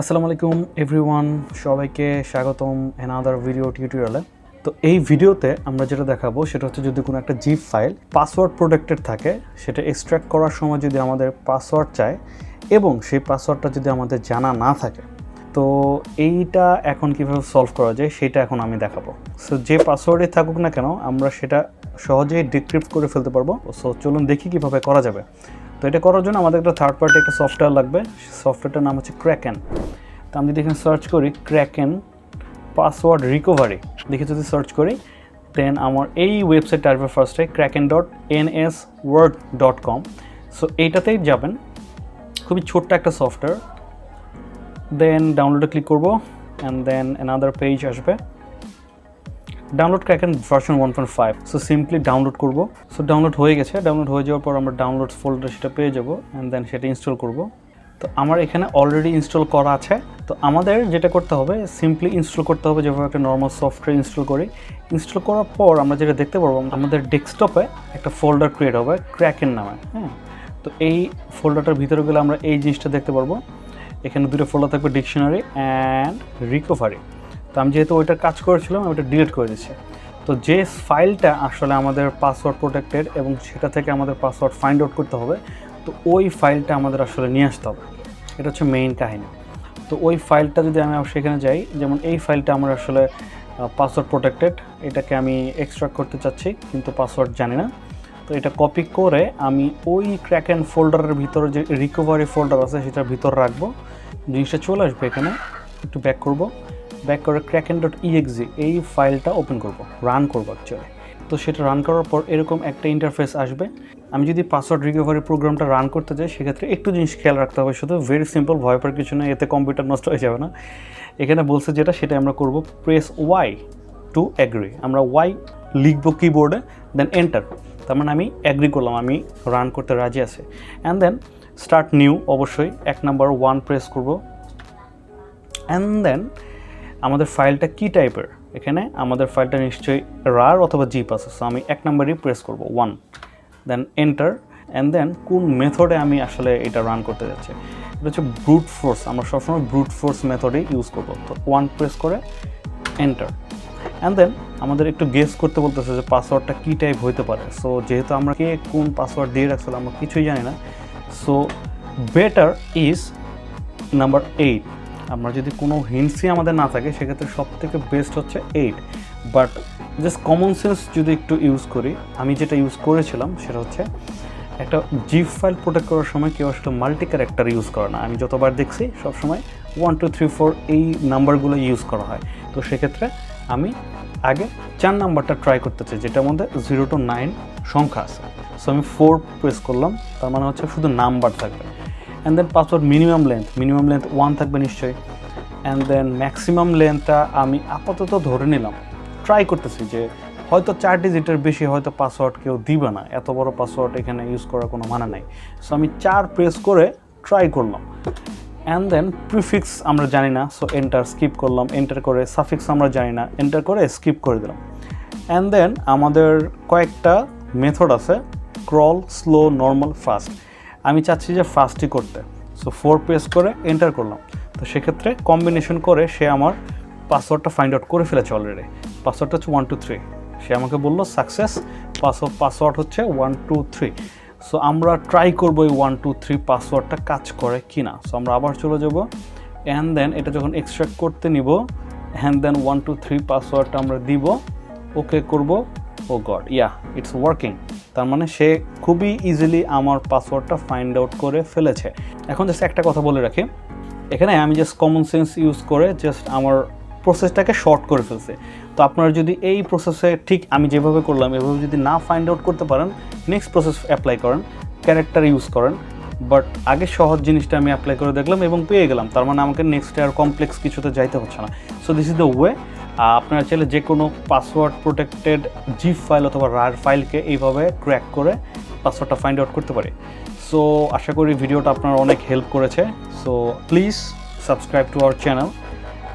আসসালামু আলাইকুম এভরিওয়ান সবাইকে স্বাগতম এনাদার ভিডিও টিউটোরিয়ালে তো এই ভিডিওতে আমরা যেটা দেখাবো, সেটা হচ্ছে যদি কোনো একটা জিপ ফাইল পাসওয়ার্ড প্রোটেক্টেড থাকে, সেটা এক্সট্র্যাক্ট করার সময় যদি আমাদের পাসওয়ার্ড চায় এবং সেই পাসওয়ার্ডটা যদি আমাদের জানা না থাকে, তো এইটা এখন কীভাবে সলভ করা যায়, সেটা এখন আমি দেখাবো। সো যে পাসওয়ার্ডে থাকুক না কেন, আমরা সেটা সহজেই ডিক্রিপ্ট করে ফেলতে পারব। সো চলুন দেখি কীভাবে করা যাবে। তো এটা করার জন্য আমাদের একটা থার্ড পার্টি একটা সফটওয়্যার লাগবে। সফটওয়্যারটার নাম হচ্ছে ক্র্যাকেন তো আমি যদি এখানে সার্চ করি ক্র্যাকেন পাসওয়ার্ড রিকভারি দেখে যদি সার্চ করি দেন আমার এই ওয়েবসাইটটা আসবে ফার্স্টে Kraken dot N S word dot com so এইটাতেই যাবেন। খুবই ছোট্ট একটা সফটওয়্যার দেন ডাউনলোডে ক্লিক করব অ্যান্ড দেন অ্যানাদার পেজ আসবে। Download Kraken version one point five so simply download করব। সো ডাউনলোড হয়ে গেছে। ডাউনলোড হয়ে যাওয়ার পর আমরা ডাউনলোড ফোল্ডার সেটা পেয়ে যাব অ্যান্ড দেন সেটা ইনস্টল করব। তো আমার এখানে অলরেডি ইনস্টল করা আছে। তো আমাদের যেটা করতে হবে সিম্পলি ইনস্টল করতে হবে যেভাবে একটা নর্মাল সফটওয়্যার ইনস্টল করি। ইনস্টল করার পর আমরা যেটা দেখতে পারব, আমাদের ডেস্কটপে একটা ফোল্ডার ক্রিয়েট হবে ক্র্যাকেন নামে হ্যাঁ? তো এই ফোল্ডারটার ভিতরে গেলে আমরা এই জিনিসটা দেখতে পারব। এখানে দুটো ফোল্ডার থাকবে ডিকশনারি অ্যান্ড রিকভারি তো আমি যেহেতু ওইটার কাজ করেছিলাম ওটা ডিলিট করে দিচ্ছি তো যে ফাইলটা আসলে আমাদের পাসওয়ার্ড প্রোটেক্টেড এবং সেটা থেকে আমাদের পাসওয়ার্ড ফাইন্ড আউট করতে হবে, তো ওই ফাইলটা আমাদের আসলে নিয়ে আসতে হবে। এটা হচ্ছে মেইন কাহিনী। তো ওই ফাইলটা যদি আমি সেখানে যাই, যেমন এই ফাইলটা আমার আসলে পাসওয়ার্ড প্রোটেক্টেড এটাকে আমি এক্সট্রাক্ট করতে চাচ্ছি, কিন্তু পাসওয়ার্ড জানি না। তো এটা কপি করে আমি ওই ক্র্যাক অ্যান্ড ফোল্ডারের ভিতরে যে রিকভারি ফোল্ডার আছে, সেটার ভিতর রাখব। জিনিসটা চলে আসবে এখানে, একটু ব্যাক করব। ব্যাক করে ক্র্যাকেন ডট ইএক্সি এই ফাইলটা ওপেন করব রান করব অ্যাকচুয়ালি তো সেটা রান করার পর এরকম একটা ইন্টারফেস আসবে। আমি যদি পাসওয়ার্ড রিকভারি প্রোগ্রামটা রান করতে যাই, সেক্ষেত্রে একটু জিনিস খেয়াল রাখতে হবে, শুধু ভেরি সিম্পল ভয় পাওয়ার কিছু না এতে কম্পিউটার নষ্ট হয়ে যাবে না। এখানে বলছে যেটা সেটা আমরা করব প্রেস ওয়াই টু অ্যাগ্রি আমরা ওয়াই লিখব কিবোর্ডে দেন এন্টার তার মানে আমি অ্যাগ্রি করলাম, আমি রান করতে রাজি আছি। অ্যান্ড দেন স্টার্ট নিউ অবশ্যই। এক নাম্বার ওয়ান প্রেস করব। অ্যান্ড দেন আমাদের ফাইলটা কী টাইপের? এখানে আমাদের ফাইলটা নিশ্চয়ই রার অথবা জিপ আছে সো আমি এক নাম্বারই প্রেস করব one then enter and then কোন মেথডে আমি আসলে এটা রান করতে যাচ্ছি? এটা হচ্ছে ব্রুট ফোর্স আমরা সবসময় ব্রুট ফোর্স মেথডেই ইউজ করব, তো ওয়ান প্রেস করে এন্টার অ্যান্ড দেন আমাদের একটু গেস করতে বলতেছে যে পাসওয়ার্ডটা কী টাইপ হতে পারে সো যেহেতু আমরা কে কোন পাসওয়ার্ড দিয়ে রাখছিল আমরা কিছুই জানি না so better is number eight আমরা যদি কোনো হিন্টসই আমাদের না থাকে, সেক্ষেত্রে সব থেকে বেস্ট হচ্ছে eight but just common sense যদি একটু ইউজ করি, আমি যেটা ইউজ করেছিলাম সেটা হচ্ছে একটা জিপ ফাইল প্রোটেক্ট করার সময় কেউ আসলে মাল্টি ক্যারেক্টার ইউজ করে না। আমি যতবার দেখছি, সবসময় ওয়ান টু থ্রি ফোর এই নাম্বারগুলো ইউজ করা হয়। তো সেক্ষেত্রে আমি আগে চার নাম্বারটা ট্রাই করতে চাই, যেটার মধ্যে জিরো টু নাইন সংখ্যা আছে। সো আমি ফোর প্রেস করলাম, তার মানে হচ্ছে শুধু নাম্বার থাকবে। And then password minimum length minimum length one থাকবে নিশ্চয়ই। অ্যান্ড দেন ম্যাক্সিমাম লেন্থটা আমি আপাতত ধরে নিলাম। ট্রাই করতেছি যে হয়তো চার ডিজিটের বেশি হয়তো পাসওয়ার্ড কেউ দিবে না। এত বড় পাসওয়ার্ড এখানে ইউজ করার কোনো মানে নাই। সো আমি চার প্রেস করে ট্রাই করলাম। অ্যান্ড দেন প্রিফিক্স আমরা জানি না। সো এন্টার স্কিপ করলাম। এন্টার করে সাফিক্স আমরা জানি না। এন্টার করে স্কিপ করে দিলাম। অ্যান্ড দেন আমাদের কয়েকটা মেথড আছে। ক্রল স্লো নর্মাল ফাস্ট আমি চাচ্ছি যে ফার্স্টই করতে। সো ফোর প্রেস করে এন্টার করলাম। তো সেক্ষেত্রে কম্বিনেশন করে সে আমার পাসওয়ার্ডটা ফাইন্ড আউট করে ফেলেছে অলরেডি পাসওয়ার্ডটা হচ্ছে ওয়ান টু থ্রি সে আমাকে বলল সাকসেস পাসওয়ার্ড পাসওয়ার্ড হচ্ছে ওয়ান টু থ্রি সো আমরা ট্রাই করব এই ওয়ান টু থ্রি পাসওয়ার্ডটা কাজ করে কি না সো আমরা আবার চলে যাব। অ্যান্ড দেন এটা যখন এক্সট্রাক্ট করতে নিব and then one two three পাসওয়ার্ডটা আমরা দিব। ওকে করব। Oh god yeah it's working তার মানে সে খুবই ইজিলি আমার পাসওয়ার্ডটা ফাইন্ড আউট করে ফেলেছে। এখন জাস্ট একটা কথা বলে রাখি। এখানে আমি জাস্ট কমন সেন্স ইউজ করে জাস্ট আমার প্রসেসটাকে শর্ট করে ফেলছে। তো আপনারা যদি এই প্রসেসে ঠিক আমি যেভাবে করলাম, এভাবে যদি না ফাইন্ড আউট করতে পারেন নেক্সট প্রসেস অ্যাপ্লাই করেন ক্যারেক্টার ইউজ করেন। বাট আগে সহজ জিনিসটা আমি অ্যাপ্লাই করে দেখলাম এবং পেয়ে গেলাম। তার মানে আমাকে নেক্সট আর কমপ্লেক্স কিছুতে যাইতে হচ্ছে না। So this is the way আপনারা চাইলে যে কোনো পাসওয়ার্ড প্রোটেক্টেড জিপ ফাইল অথবা রার ফাইলকে এইভাবে ক্র্যাক করে পাসওয়ার্ডটা ফাইন্ড আউট করতে পারে। সো আশা করি ভিডিওটা আপনার অনেক হেল্প করেছে। So please subscribe to our channel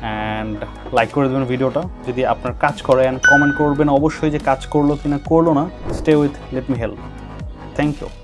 and like করে দেবেন ভিডিওটা। যদি আপনার কাজ করে অ্যান্ড কমেন্ট করবেন, অবশ্যই যে কাজ করল কি না করল না stay with let me help thank you